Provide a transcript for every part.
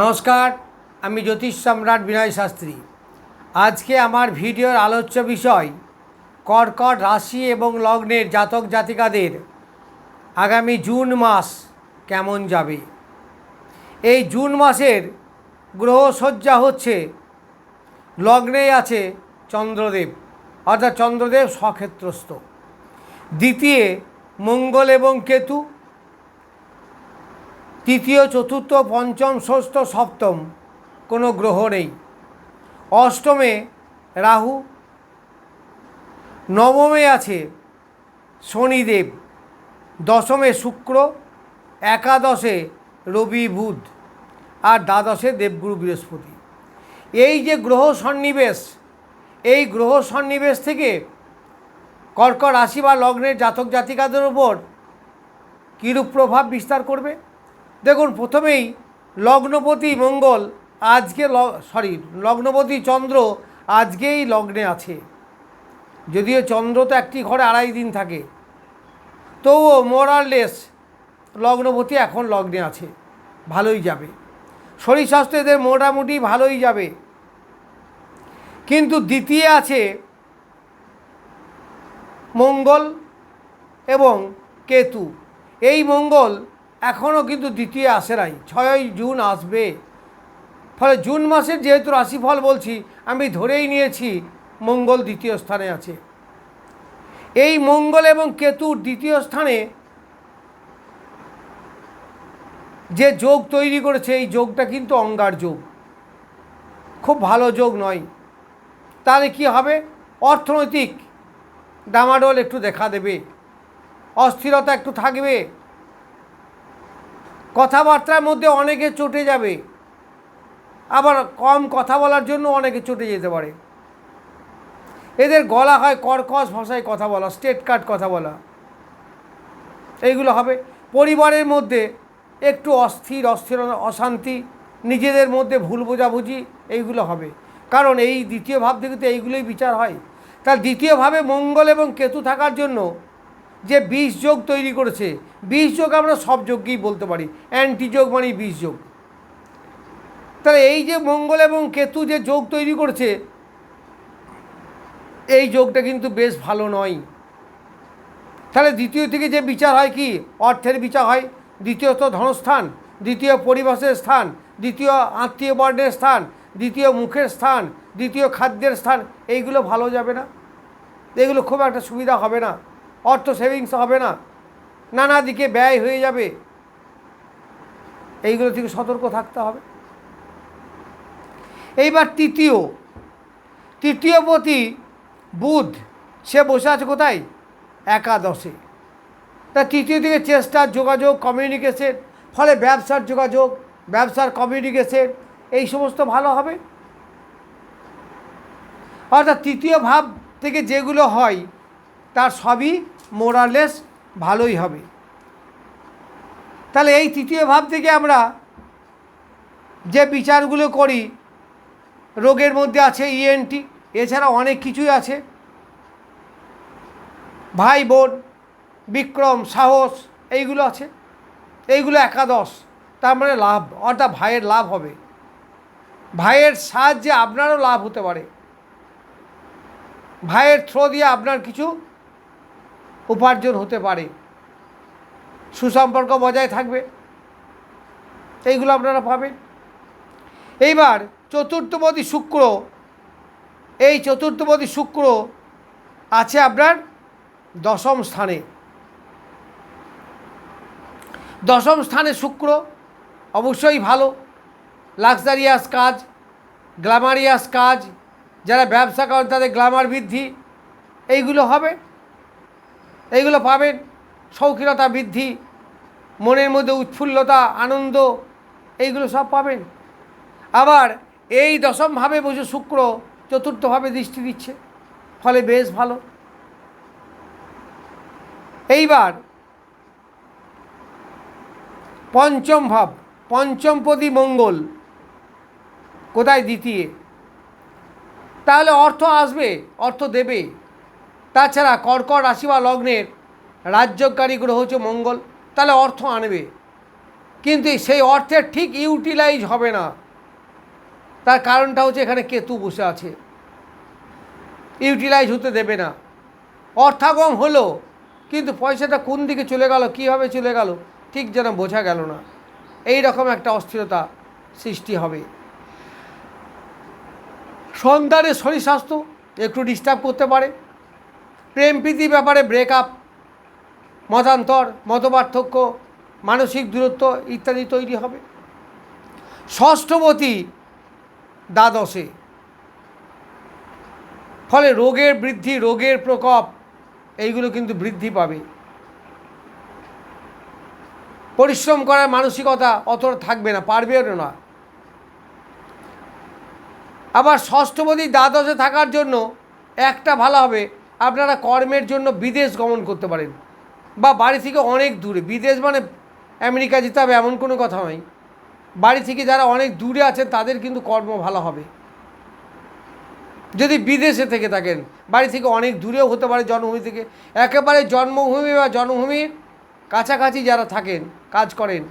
নমস্কার, আমি জ্যোতিষ সম্রাট বিনয় শাস্ত্রী। আজকে আমার ভিডিওর আলোচ্য বিষয়, কর্কট রাশি এবং লগ্নের জাতক জাতিকাদের আগামী জুন মাস কেমন যাবে? এই জুন মাসের গ্রহসজ্জা হচ্ছে, লগ্নেই আছে চন্দ্রদেব, অর্থাৎ চন্দ্রদেব স্বক্ষেত্রস্থ দ্বিতীয়, মঙ্গল এবং কেতু তৃতীয়, চতুর্থ, পঞ্চম, ষষ্ঠ, সপ্তম, কোনো গ্রহ নেই। অষ্টমে রাহু, নবমে আছে শনিদেব, দশমে শুক্র, একাদশে রবি বুধ আর দ্বাদশে দেবগুরু বৃহস্পতি। এই যে গ্রহ সন্নিবেশ, এই গ্রহ সন্নিবেশ থেকে কর্কট রাশি বা লগ্নের জাতক জাতিকাদের উপর কীরূপ প্রভাব বিস্তার করবে? দেখুন, প্রথমেই লগ্নপতি মঙ্গল আজকে ল সরি লগ্নপতি চন্দ্র আজকেই লগ্নে আছে। যদিও চন্দ্র তো একটি ঘরে আড়াই দিন থাকে। তবুও মোরাললেস লগ্নপতি এখন লগ্নে আছে, ভালোই যাবে। শরীর স্বাস্থ্য এদের মোটামুটি ভালোই যাবে। কিন্তু দ্বিতীয় আছে মঙ্গল এবং কেতু। এই মঙ্গল এখনও কিন্তু দ্বিতীয় আসে নাই। ছয়ই জুন আসবে। ফলে জুন মাসের যেহেতু রাশিফল বলছি, আমি ধরেই নিয়েছি মঙ্গল দ্বিতীয় স্থানে আছে। এই মঙ্গল এবং কেতুর দ্বিতীয় স্থানে যে যোগ তৈরি করেছে, এই যোগটা কিন্তু অঙ্গার যোগ। খুব ভালো যোগ নয়। তাহলে কি হবে? অর্থনৈতিক। ডামাডোল একটু দেখা দেবে। অস্থিরতা একটু থাকবে। কথাবার্তার মধ্যে অনেকে চটে যাবে। আবার কম কথা বলার জন্য অনেকে চটে যেতে পারে। এদের গলা হয় কর্কশ ভাষায় কথা বলা, স্টেট কাট কথা বলা। এইগুলো হবে। পরিবারের মধ্যে একটু অস্থির অস্থির, অশান্তি, নিজেদের মধ্যে ভুল বোঝাবুঝি, এইগুলো হবে। কারণ এই দ্বিতীয় ভাব থেকে তো এইগুলোই বিচার হয়। তার দ্বিতীয়ভাবে মঙ্গল এবং কেতু থাকার জন্য যে বিষ যোগ তৈরি করেছে, বিষ যোগ আমরা সব যোগকেই বলতে পারি অ্যান্টি যোগ মানে বিষ যোগ। তাহলে এই যে মঙ্গল এবং কেতু যে যোগ তৈরি করেছে, এই যোগটা কিন্তু বেশ ভালো নয়। তাহলে দ্বিতীয় থেকে যে বিচার হয় কি? অর্থের বিচার হয়, দ্বিতীয়ত ধনস্থান, দ্বিতীয় পরিবেশের স্থান, দ্বিতীয় আত্মীয় বর্ণের স্থান, দ্বিতীয় মুখের স্থান, দ্বিতীয় খাদ্যের স্থান, এইগুলো ভালো যাবে না। এগুলো খুব একটা সুবিধা হবে না। অর্থ সেভিংস হবে না। নানা দিকে ব্যয় হয়ে যাবে। এইগুলো থেকে সতর্ক থাকতে হবে। এইবার তৃতীয়। তৃতীয় প্রতি বুধ। সে বসে আছে কোথায়? একাদশে। তা তৃতীয় দিকে চেষ্টার যোগাযোগ কমিউনিকেশন ফলে ব্যবসার যোগাযোগ, ব্যবসার কমিউনিকেশন এই সমস্ত ভালো হবে। অর্থাৎ তৃতীয় ভাব থেকে যেগুলো হয়, তার সবই মোরালেস ভালোই হবে। তাহলে এই তৃতীয় ভাব থেকে আমরা যে বিচারগুলো করি, রোগের মধ্যে আছে ইএনটি এছাড়া অনেক কিছুই আছে। ভাই বোন, বিক্রম, সাহস, এইগুলো আছে। এইগুলো একাদশ, তার মানে লাভ, অর্থাৎ ভাইয়ের লাভ হবে। ভাইয়ের সাহায্যে আপনারও লাভ হতে পারে। ভাইয়ের থ্রো দিয়ে আপনার কিছু উপার্জন হতে পারে। সুসম্পর্ক বজায় থাকবে। এইগুলো আপনারা পাবেন। এইবার চতুর্থপদী শুক্র। এই চতুর্থপদী শুক্র আছে আপনার দশম স্থানে। দশম স্থানে শুক্র অবশ্যই ভালো। লাক্সারিয়াস কাজ, গ্ল্যামারিয়াস কাজ, যারা ব্যবসা করেন তাদের গ্ল্যামার বৃদ্ধি, এইগুলো হবে। এইগুলো পাবেন। শৌখিনতা বৃদ্ধি, মনের মধ্যে উৎফুল্লতা, আনন্দ, এইগুলো সব পাবেন। আবার এই দশমভাবে বসে শুক্র চতুর্থভাবে দৃষ্টি দিচ্ছে, ফলে বেশ ভালো। এইবার পঞ্চম ভাব পঞ্চমপদী মঙ্গল, কোথায় দ্বিতীয়? তাহলে অর্থ আসবে, অর্থ দেবে। তাছাড়া কর্কট রাশি বা লগ্নের রাজ্যকারী গ্রহ হচ্ছে মঙ্গল, তাহলে অর্থ আনবে। কিন্তু সেই অর্থের ঠিক ইউটিলাইজ হবে না। তার কারণটা হচ্ছে এখানে কেতু বসে আছে। ইউটিলাইজ হতে দেবে না। অর্থাগম হলো, কিন্তু পয়সাটা কোন দিকে চলে গেল, কীভাবে চলে গেল, ঠিক যেন বোঝা গেল না। এই রকম একটা অস্থিরতা সৃষ্টি হবে। সন্তানের শরীর স্বাস্থ্য একটু ডিস্টার্ব করতে পারে। প্রেম প্রীতি ব্যাপারে ব্রেকআপ মতান্তর, মতপার্থক্য, মানসিক দূরত্ব ইত্যাদি তৈরি হবে। ষষ্ঠবতী দ্বাদশে। ফলে রোগের বৃদ্ধি, রোগের প্রকোপ, এইগুলো কিন্তু বৃদ্ধি পাবে। পরিশ্রম করার মানসিকতা অতটা থাকবে না পারবেও না। আবার ষষ্ঠপতি দ্বাদশে থাকার জন্য একটা ভালো হবে আপনারা কর্মের জন্য বিদেশ গমন করতে পারেন। বা বাড়ি থেকে অনেক দূরে, বিদেশ মানে আমেরিকা যেতে হবে এমন কোনো কথা নয়। বাড়ি থেকে যারা অনেক দূরে আছেন, তাদের কিন্তু কর্ম ভালো হবে। যদি বিদেশে থেকে থাকেন, বাড়ি থেকে অনেক দূরেও হতে পারে জন্মভূমি থেকে। একেবারে জন্মভূমি বা জন্মভূমির কাছাকাছি যারা থাকেন, কাজ করেন,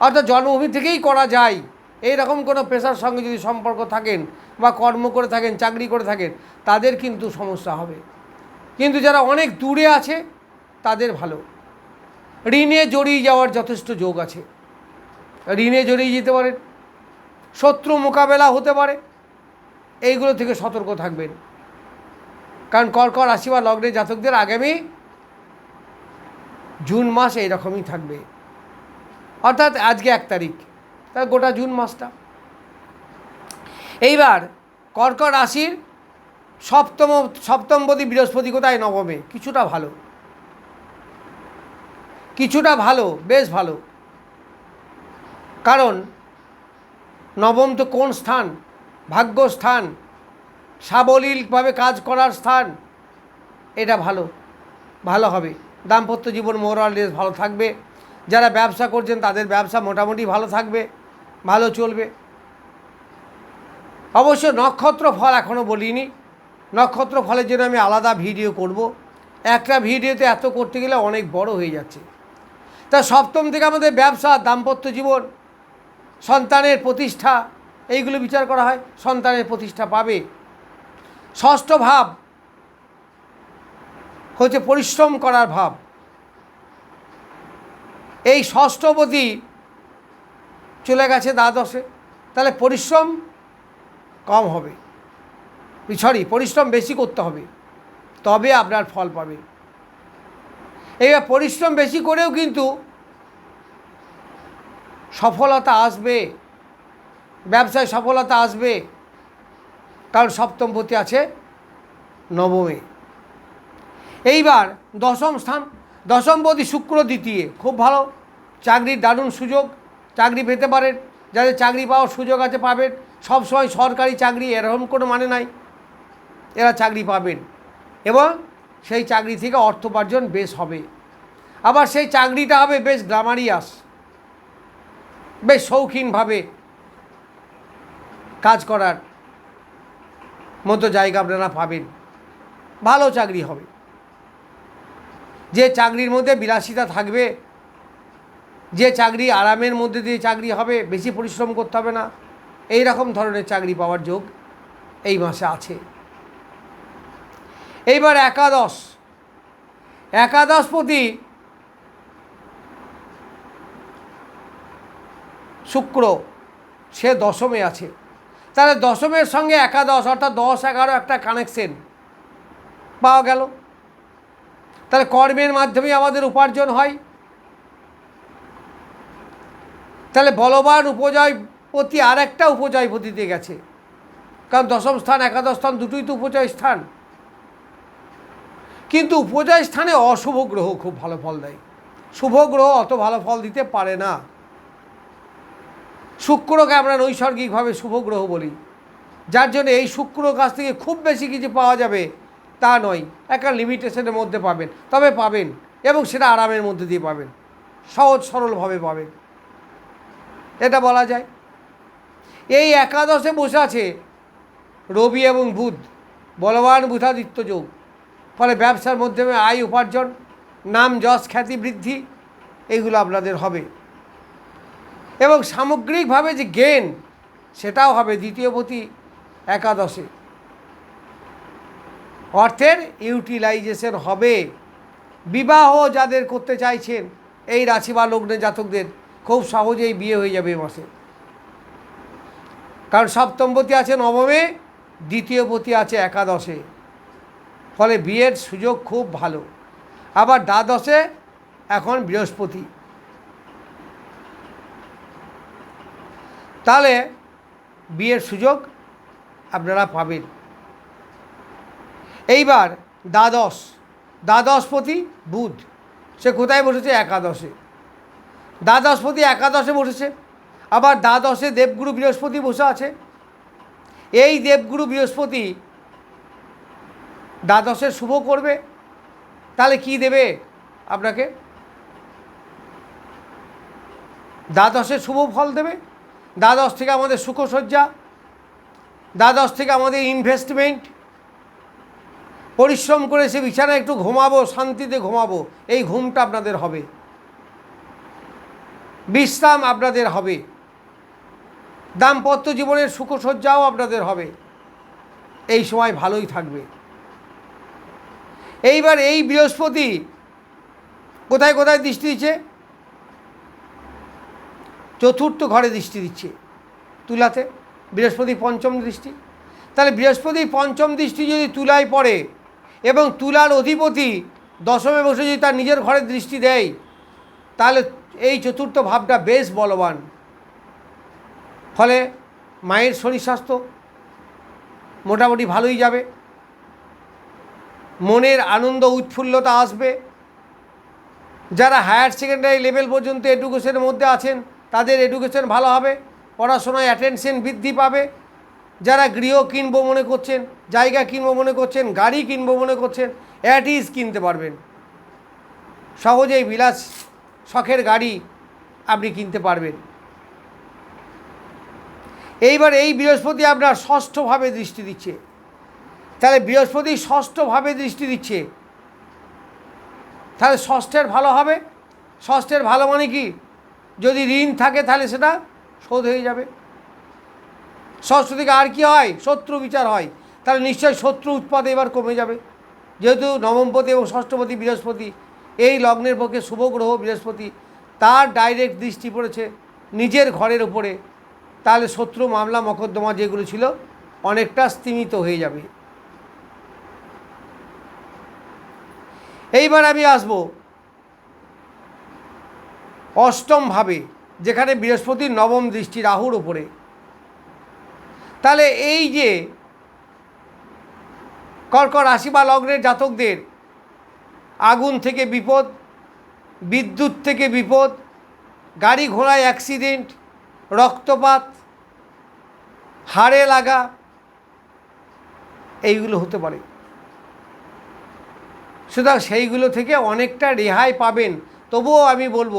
অর্থাৎ জন্মভূমি থেকেই করা যায় এই রকম কোনো পেশার সঙ্গে যদি সম্পর্ক থাকেন বা কর্ম করে থাকেন, চাকরি করে থাকেন, তাদের কিন্তু সমস্যা হবে। কিন্তু যারা অনেক দূরে আছে, তাদের ভালো। ঋণে জড়িয়ে যাওয়ার যথেষ্ট যোগ আছে। ঋণে জড়িয়ে যেতে পারেন। শত্রু মোকাবেলা হতে পারে। এইগুলো থেকে সতর্ক থাকবেন। কারণ কর্কর রাশি বা লগ্নের জাতকদের আগামী জুন মাস এইরকমই থাকবে। অর্থাৎ আজকে এক তারিখ, তার গোটা জুন মাসটা। এইবার কর্কট রাশির সপ্তম সপ্তম সপ্তমপতি বৃহস্পতি কোথায়? নবমে। কিছুটা ভালো। কিছুটা ভালো, বেশ ভালো। কারণ নবম তো কোন স্থান? ভাগ্যস্থান সাবলীলভাবে কাজ করার স্থান। এটা ভালো। ভালো হবে। দাম্পত্য জীবন মোরাল ডেস ভালো থাকবে। যারা ব্যবসা করছেন, তাদের ব্যবসা মোটামুটি ভালো থাকবে। ভালো চলবে। অবশ্য নক্ষত্র ফল এখনও বলিনি। নক্ষত্র ফলের জন্য আমি আলাদা ভিডিও করব। একটা ভিডিওতে এত করতে গেলে অনেক বড় হয়ে যাচ্ছে। তা সপ্তম থেকে আমাদের ব্যবসা, দাম্পত্য জীবন, সন্তানের প্রতিষ্ঠা, এইগুলো বিচার করা হয়, সন্তানের প্রতিষ্ঠা পাবে। ষষ্ঠ ভাব হচ্ছে পরিশ্রম করার ভাব। এই ষষ্ঠপতি চলে গেছে দ্বাদশে, তাহলে পরিশ্রম কম হবে। সরি, পরিশ্রম বেশি করতে হবে, তবে আপনার ফল পাবে। এইবার পরিশ্রম বেশি করেও কিন্তু সফলতা আসবে, ব্যবসায় সফলতা আসবে, কারণ সপ্তম সপ্তমপতি আছে নবমে। এইবার দশম স্থান, দশম দশমপতি শুক্র দ্বিতীয়, খুব ভালো, চাকরির দারুণ সুযোগ, চাকরি পেতে পারেন, যাদের চাকরি পাওয়ার সুযোগ আছে পাবেন, সবসময় সরকারি চাকরি এরকম কোনো মানে নাই। এরা চাকরি পাবেন এবং সেই চাকরি থেকে অর্থোপার্জন বেশ হবে। আবার সেই চাকরিটা হবে বেশ গ্রামারিয়াস বেশ শৌখিনভাবে কাজ করার মতো জায়গা আপনারা পাবেন। ভালো চাকরি হবে। যে চাকরির মধ্যে বিলাসিতা থাকবে, যে চাকরি আরামের মধ্যে দিয়ে চাকরি হবে, বেশি পরিশ্রম করতে হবে না। এই রকম ধরনের চাকরি পাওয়ার যোগ এই মাসে আছে। এইবার একাদশ। একাদশপতি শুক্র, সে দশমে আছে। তাহলে দশমের সঙ্গে একাদশ, অর্থাৎ দশ, এগারো একটা কানেকশন পাওয়া গেল। তাহলে কর্মের মাধ্যমে আমাদের উপার্জন হয়। তাহলে বলবান উপজয় প্রতি আর একটা উপজয় পতিতে গেছে। কারণ দশম স্থান, একাদশ স্থান দুটোই তো উপজয় স্থান। কিন্তু উপজয় স্থানে অশুভ গ্রহ খুব ভালো ফল দেয়। শুভ গ্রহ অত ভালো ফল দিতে পারে না। শুক্রকে আমরা নৈসর্গিকভাবে শুভ গ্রহ বলি। যার জন্য এই শুক্র কাছ থেকে খুব বেশি কিছু পাওয়া যাবে তা নয়, একটা লিমিটেশনের মধ্যে পাবেন। তবে পাবেন এবং সেটা আরামের মধ্যে দিয়ে পাবেন। সহজ সরলভাবে পাবেন। এটা বলা যায়। এই একাদশে বসে আছে রবি এবং বুধ, বলবান বুধাদিত্য যোগ। ফলে ব্যবসার মাধ্যমে আয় উপার্জন, নাম যশ, খ্যাতি, বৃদ্ধি, এইগুলো আপনাদের হবে। এবং সামগ্রিকভাবে যে গেন সেটাও হবে দ্বিতীয়পতি একাদশে। অর্থের ইউটিলাইজেশন হবে। বিবাহ যাদের করতে চাইছেন, এই রাশি বা লগ্নে জাতকদের খুব সহজেই বিয়ে হয়ে যাবে এ মাসে। কারণ সপ্তমপতি আছে নবমে দ্বিতীয়পতি আছে একাদশে। ফলে বিয়ের সুযোগ খুব ভালো। আবার দ্বাদশে এখন বৃহস্পতি। তাহলে বিয়ের সুযোগ আপনারা পাবেন। এইবার দ্বাদশ। দ্বাদশপতি বুধ। সে কোথায় বসেছে? একাদশে। দ্বাদশপতি একাদশে বসেছে। আবার দ্বাদশে দেবগুরু বৃহস্পতি বসে আছে। এই দেবগুরু বৃহস্পতি দ্বাদশে শুভ করবে, তাহলে কি দেবে আপনাকে? দ্বাদশে শুভ ফল দেবে। দ্বাদশ থেকে আমাদের সুখসজ্জা, দ্বাদশ থেকে আমাদের ইনভেস্টমেন্ট পরিশ্রম করে সে বিছানায় একটু ঘুমাবো, শান্তিতে ঘুমাবো, এই ঘুমটা আপনাদের হবে। বিশ্রাম আপনাদের হবে। দাম্পত্য জীবনের সুখসজ্জাও আপনাদের হবে। এই সময় ভালোই থাকবে। এইবার এই বৃহস্পতি কোথায় কোথায় দৃষ্টি দিচ্ছে? চতুর্থ ঘরে দৃষ্টি দিচ্ছে তুলাতে, বৃহস্পতি পঞ্চম দৃষ্টি। তাহলে বৃহস্পতি পঞ্চম দৃষ্টি যদি তুলায় পড়ে এবং তুলার অধিপতি দশমে বসে যদি তার নিজের ঘরে দৃষ্টি দেয়, তাহলে এই চতুর্থ ভাবটা বেশ বলবান। ফলে মায়ের শরীর স্বাস্থ্য মোটামুটি ভালোই যাবে। মনের আনন্দ, উৎফুল্লতা আসবে। যারা হায়ার সেকেন্ডারি লেভেল পর্যন্ত এডুকেশনের মধ্যে আছেন, তাদের এডুকেশন ভালো হবে, পড়াশোনায় অ্যাটেনশন বৃদ্ধি পাবে। যারা গৃহ কিনবো মনে করছেন, জায়গা কিনবো মনে করছেন, গাড়ি কিনবো মনে করছেন অ্যাট ইজ কিনতে পারবেন। সহজেই বিলাস শখের গাড়ি আপনি কিনতে পারবেন। এইবার এই বৃহস্পতি আপনার ষষ্ঠভাবে দৃষ্টি দিচ্ছে। তাহলে বৃহস্পতি ষষ্ঠভাবে দৃষ্টি দিচ্ছে। তাহলে ষষ্ঠের ভালো হবে। ষষ্ঠের ভালো মানে কি? যদি ঋণ থাকে তাহলে সেটা শোধ হয়ে যাবে। ষষ্ঠ থেকে আর কি হয়? শত্রু বিচার হয়। তাহলে নিশ্চয়ই শত্রু উৎপাদ এবার কমে যাবে। যেহেতু নবমপতি এবং ষষ্ঠপতি বৃহস্পতি, এই লগ্নের পক্ষে শুভ গ্রহ বৃহস্পতি, তার ডাইরেক্ট দৃষ্টি পড়েছে নিজের ঘরের উপরে। তাহলে শত্রু, মামলা, মকদ্দমা যেগুলো ছিল অনেকটা স্তীমিত হয়ে যাবে। এইবার আমি আসব। অষ্টম ভাবে যেখানে বৃহস্পতির নবম দৃষ্টি রাহুর উপরে। তাহলে এই যে কর্কট রাশি বা লগ্নের জাতকদের আগুন থেকে বিপদ, বিদ্যুৎ থেকে বিপদ, গাড়ি ঘোড়ায় অ্যাক্সিডেন্ট, রক্তপাত, হাড়ে লাগা, এইগুলো হতে পারে। সুতরাং সেইগুলো থেকে অনেকটা রেহাই পাবেন। তবুও আমি বলব,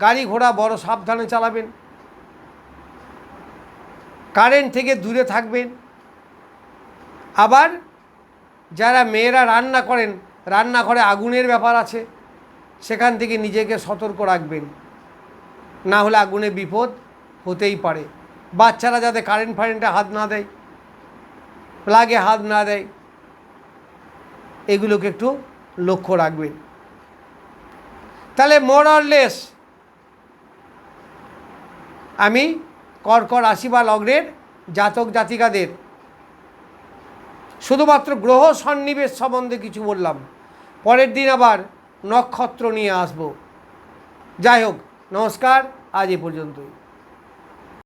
গাড়ি ঘোড়া বড় সাবধানে চালাবেন। কারেন্ট থেকে দূরে থাকবেন। আবার যারা মেয়েরা রান্না করেন, রান্নাঘরে আগুনের ব্যাপার আছে, সেখান থেকে নিজেকে সতর্ক রাখবেন। না হলে আগুনে বিপদ হতেই পারে। বাচ্চারা যাতে কারেন্ট ফারেন্টে হাত না দেয় প্লাগে হাত না দেয়, এগুলোকে একটু লক্ষ্য রাখবেন তাহলে মোরলেস আমি কর্কট রাশি বা লগ্নের জাতক জাতিকাদের, শুধুমাত্র গ্রহ সন্নিবেশ সম্বন্ধে কিছু বললাম। পরের দিন আবার নক্ষত্র নিয়ে আসব। যাই হোক, নমস্কার, আজ এ পর্যন্তই।